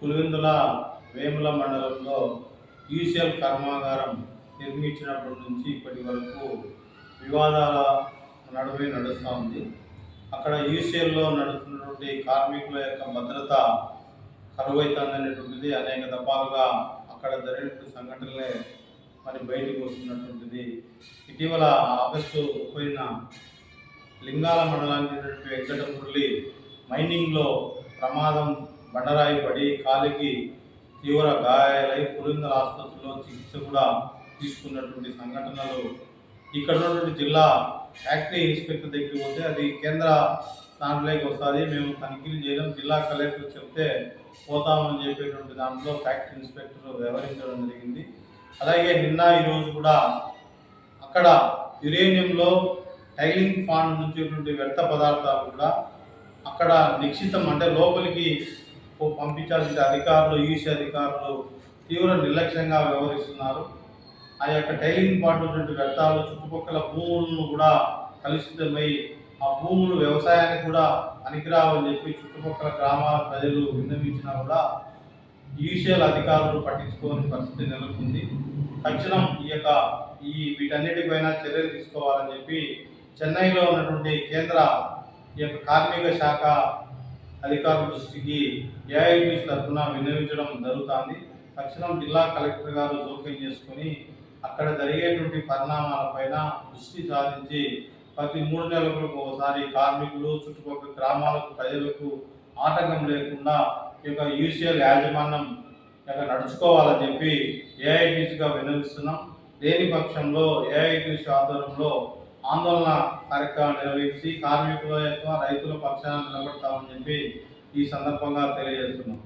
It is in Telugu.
పులివెందుల వేముల మండలంలో యూసిఎల్ కర్మాగారం నిర్మించినప్పటి నుంచి ఇప్పటి వరకు వివాదాల నడుమే నడుస్తూ ఉంది. అక్కడ యూసిఎల్లో నడుస్తున్నటువంటి కార్మికుల యొక్క భద్రత కరువైతుందనేటువంటిది అనేక దఫాలుగా అక్కడ జరిగినటువంటి సంఘటనలే మరి బయటకు వస్తున్నటువంటిది. ఇటీవల ఆగస్టు పోయిన లింగాల మండలానికి చెందినటువంటి మైనింగ్లో ప్రమాదం బండరాయి పడి కాలికి తీవ్ర గాయాలై పులిందల ఆసుపత్రిలో చికిత్స కూడా తీసుకున్నటువంటి సంఘటనలు. ఇక్కడ ఉన్నటువంటి జిల్లా ఫ్యాక్టరీ ఇన్స్పెక్టర్ దగ్గరికి పోతే అది కేంద్ర దాంట్లోకి వస్తుంది. మేము తనిఖీలు చేయడం జిల్లా కలెక్టర్ చెప్తే పోతామని చెప్పేటువంటి దాంట్లో ఫ్యాక్టరీ ఇన్స్పెక్టర్ వ్యవహరించడం జరిగింది. అలాగే నిన్న ఈరోజు కూడా అక్కడ యురేనియంలో టైలింగ్ ఫాండ్ నుంచి వ్యర్థ పదార్థాలు కూడా అక్కడ నిక్షితం అంటే లోపలికి పంపించాల్సిన అధికారులు ఈసీ అధికారులు తీవ్ర నిర్లక్ష్యంగా వ్యవహరిస్తున్నారు. ఆ యొక్క టైలింగ్ పాటు వ్యర్థాలు చుట్టుపక్కల భూములను కూడా కలుషితమై ఆ భూములు వ్యవసాయానికి కూడా పనికిరావని చెప్పి చుట్టుపక్కల గ్రామాల ప్రజలు విన్నవించినా కూడా యూషియల్ అధికారులు పట్టించుకోని పరిస్థితి నెలకొంది. తక్షణం ఈ యొక్క ఈ వీటన్నిటిపైన చర్యలు తీసుకోవాలని చెప్పి చెన్నైలో ఉన్నటువంటి కేంద్ర ఈ యొక్క కార్మిక శాఖ అధికారుల దృష్టికి ఏఐబీస్ తరఫున విన్నవించడం జరుగుతుంది. తక్షణం జిల్లా కలెక్టర్ గారు జోక్యం చేసుకొని అక్కడ జరిగేటువంటి పరిణామాలపైన దృష్టి సాధించి ప్రతి మూడు నెలలకు ఒకసారి కార్మికులు చుట్టుపక్కల గ్రామాలకు ప్రజలకు ఆటంకం లేకుండా ఈ యొక్క యూసీఎల్ యాజమాన్యం యొక్క నడుచుకోవాలని చెప్పి ఏఐటీసీగా విన్నవిస్తున్నాం. లేని పక్షంలో ఏఐటీసీ ఆధ్వర్యంలో ఆందోళన కార్యక్రమం నిర్వహించి కార్మికుల యొక్క రైతుల పక్షాన నిలబడతామని చెప్పి ఈ సందర్భంగా తెలియజేస్తున్నాం.